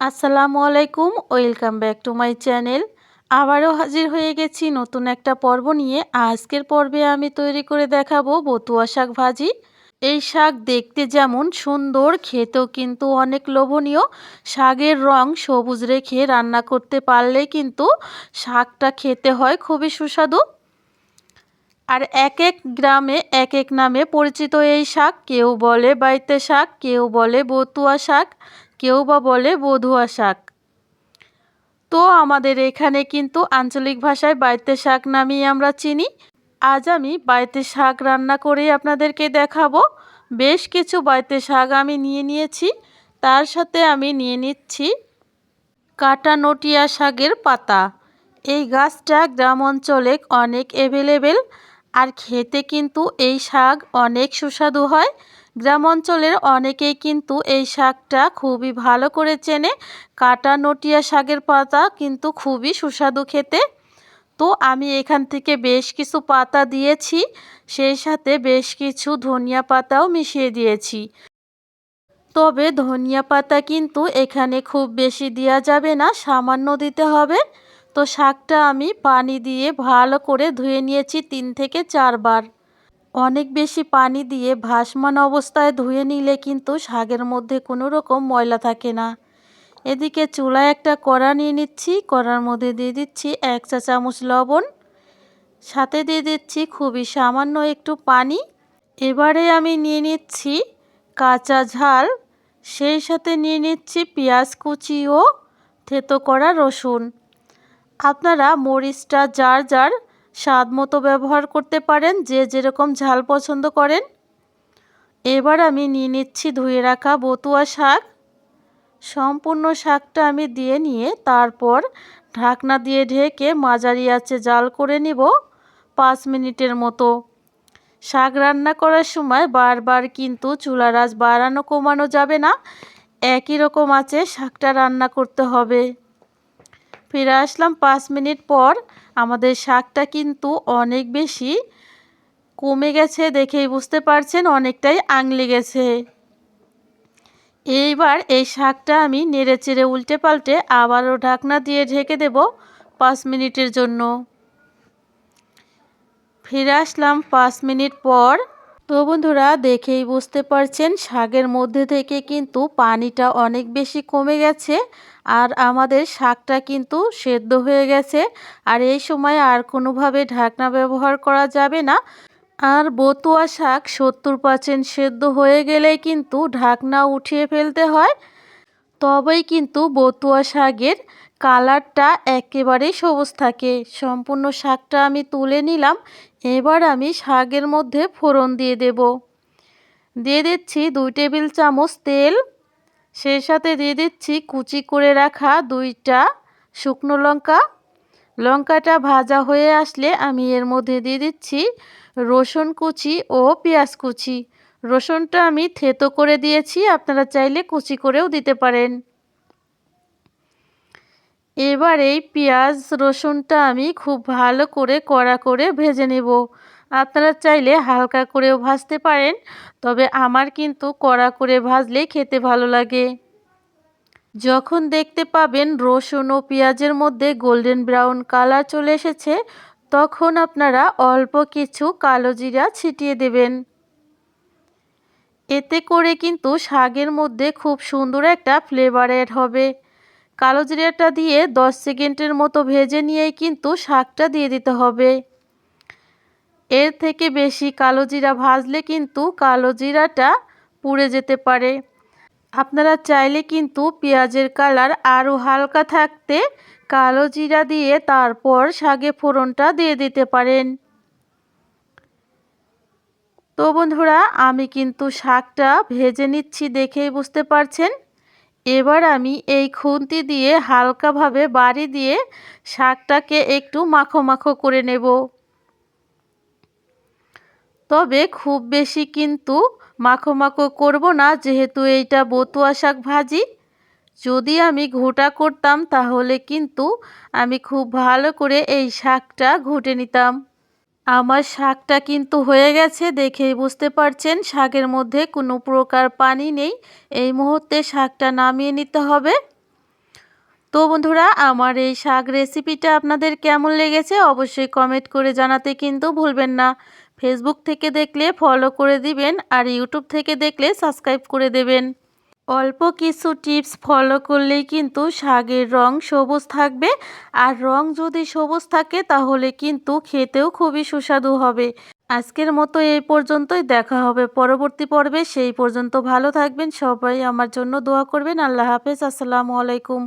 আসসালামু আলাইকুম, welcome back to my channel. আবারও হাজির হয়ে গেছি নতুন একটা পর্ব নিয়ে। আজকের পর্বে আমি তৈরি করে দেখাবো বতুয়া শাক ভাজি। এই শাক দেখতে যেমন সুন্দর, খেতেও কিন্তু অনেক লোভনীয়। শাকের রং সবুজ রেখে রান্না করতে পারলে কিন্তু শাকটা খেতে হয় খুবই সুস্বাদু। আর এক এক গ্রামে, এক এক নামে পরিচিত এই শাক, কেউ বলে বাইতে শাক, কেউ বলে বতুয়া শাক। কেউ বা বলে বধুয়া শাক। তো আমাদের এখানে কিন্তু আঞ্চলিক ভাষায় বাইতে শাক নামেই আমরা চিনি। আজ আমি বাইতে শাক রান্না করে আপনাদেরকে দেখাবো। বেশ কিছু বাইতে শাক আমি নিয়ে নিয়েছি। তার সাথে আমি নিয়ে নিচ্ছি কাটা নটিয়া শাকের পাতা। এই গাছটা গ্রাম অঞ্চলে অনেক অ্যাভেলেবেল আর খেতে কিন্তু এই শাক অনেক সুস্বাদু হয়। গ্রাম অঞ্চলের অনেকেই কিন্তু এই শাকটা খুবই ভালো করে চেনে। কাটা নটিয়া শাকের পাতা কিন্তু খুবই সুস্বাদু খেতে। তো আমি এখান থেকে বেশ কিছু পাতা দিয়েছি, সেই সাথে বেশ কিছু ধনিয়া পাতাও মিশিয়ে দিয়েছি। তবে ধনিয়া পাতা কিন্তু এখানে খুব বেশি দেওয়া যাবে না, সামান্য দিতে হবে। তো শাকটা আমি পানি দিয়ে ভালো করে ধুয়ে নিয়েছি তিন থেকে চারবার। অনেক বেশি পানি দিয়ে ভাসমান অবস্থায় ধুয়ে নিলে কিন্তু শাকের মধ্যে কোনো রকম ময়লা থাকে না। এদিকে চুলায় একটা কড়া নিয়ে নিচ্ছি, কড়ার মধ্যে দিয়ে দিচ্ছি এক চা চামচ লবণ। সাথে দিয়ে দিচ্ছি খুবই সামান্য একটু পানি। এবারে আমি নিয়ে নিচ্ছি কাঁচা ঝাল, সেই সাথে নিয়ে নিচ্ছি পেঁয়াজ কুচি ও থেতো করা রসুন। আপনারা মরিচটা যার যার স্বাদ মতো ব্যবহার করতে পারেন, যে যেরকম ঝাল পছন্দ করেন। এবার আমি নিয়ে নিচ্ছি ধুয়ে রাখা বতুয়া শাক। সম্পূর্ণ শাকটা আমি দিয়ে নিয়ে তারপর ঢাকনা দিয়ে ঢেকে মাঝারি আছে জাল করে নিব পাঁচ মিনিটের মতো। শাক রান্না করার সময় বারবার কিন্তু চুলার আঁচ বাড়ানো, কমানো যাবে না। একই রকম আছে শাকটা রান্না করতে হবে। ফিরে আসলাম পাঁচ মিনিট পর আমাদের শাকটা কিন্তু অনেক বেশি কমে গেছে দেখেই বুঝতে পারছেন, অনেকটাই আংলে গেছে এইবার এই শাকটা আমি নেড়ে চেড়ে উল্টে পাল্টে আবারও ঢাকনা দিয়ে ঢেকে দেব পাঁচ মিনিটের জন্য। ফিরে আসলাম পাঁচ মিনিট পর। তো বন্ধুরা দেখেই বুঝতে পারছেন, শাকের মধ্যে থেকে কিন্তু পানিটা অনেক বেশি কমে গেছে আর আমাদের শাকটা কিন্তু সেদ্ধ হয়ে গেছে। আর এই সময় আর কোনোভাবে ঢাকনা ব্যবহার করা যাবে না। আর বতুয়া শাক সত্তর পার্সেন্ট সেদ্ধ হয়ে গেলেই কিন্তু ঢাকনা উঠিয়ে ফেলতে হয়। তবেই কিন্তু বতুয়া শাকের কালারটা একেবারেই সবুজ থাকে। সম্পূর্ণ শাকটা আমি তুলে নিলাম। এবার আমি শাকের মধ্যে ফোড়ন দিয়ে দেব। দিয়ে দিচ্ছি দুই টেবিল চামচ তেল। সেই সাথে দিয়ে দিচ্ছি কুচি করে রাখা দুইটা শুকনো লঙ্কা। লঙ্কাটা ভাজা হয়ে আসলে আমি এর মধ্যে দিয়ে দিচ্ছি রসুন কুচি ও পেঁয়াজ কুচি। রসুনটা আমি থেতো করে দিয়েছি, আপনারা চাইলে কুচি করেও দিতে পারেন। এবার এই পেঁয়াজ, রসুনটা আমি খুব ভালো করে কড়া করে ভেজে নেব। আপনারা চাইলে হালকা করেও ভাজতে পারেন, তবে আমার কিন্তু কড়া করে ভাজলে খেতে ভালো লাগে। যখন দেখতে পাবেন রসুন ও পেঁয়াজের মধ্যে গোল্ডেন ব্রাউন কালার চলে এসেছে, তখন আপনারা অল্প কিছু কালো জিরা ছিটিয়ে দেবেন। এতে করে কিন্তু শাকের মধ্যে খুব সুন্দর একটা ফ্লেভার অ্যাড হবে। কালো জিরাটা দিয়ে দশ সেকেন্ডের মতো ভেজে নিয়েই কিন্তু শাকটা দিয়ে দিতে হবে। এর থেকে বেশি কালো জিরা ভাজলে কিন্তু কালো জিরাটা পুড়ে যেতে পারে। আপনারা চাইলে কিন্তু পেঁয়াজের কালার আরও হালকা থাকতে কালো জিরা দিয়ে তারপর শাকে ফোড়নটা দিয়ে দিতে পারেন। তো বন্ধুরা, আমি কিন্তু শাকটা ভেজে নিচ্ছি দেখেই বুঝতে পারছেন। এবার আমি এই খুন্তি দিয়ে হালকাভাবে বাড়ি দিয়ে শাকটাকে একটু মাখো মাখো করে নেব। তবে খুব বেশি কিন্তু মাখো মাখো করব না, যেহেতু এইটা বতুয়া শাক ভাজি। যদি আমি ঘোটা করতাম, তাহলে কিন্তু আমি খুব ভালো করে এই শাকটা ঘুটে নিতাম। আমার শাকটা কিন্তু হয়ে গেছে, দেখেই বুঝতে পারছেন। শাকের মধ্যে কোনো প্রকার পানি নেই। এই মুহূর্তে শাকটা নামিয়ে নিতে হবে। তো বন্ধুরা, আমার এই শাক রেসিপিটা আপনাদের কেমন লেগেছে অবশ্যই কমেন্ট করে জানাতে কিন্তু ভুলবেন না। ফেসবুক থেকে দেখলে ফলো করে দিবেন আর ইউটিউব থেকে দেখলে সাবস্ক্রাইব করে দেবেন। অল্প কিছু টিপস ফলো করলেই কিন্তু শাকের রং সবুজ থাকবে। আর রং যদি সবুজ থাকে, তাহলে কিন্তু খেতেও খুবই সুস্বাদু হবে। আজকের মতো এই পর্যন্তই। দেখা হবে পরবর্তী পর্বে। সেই পর্যন্ত ভালো থাকবেন। সবাই আমার জন্য দোয়া করবেন। আল্লাহ হাফেজ। আসসালামু আলাইকুম।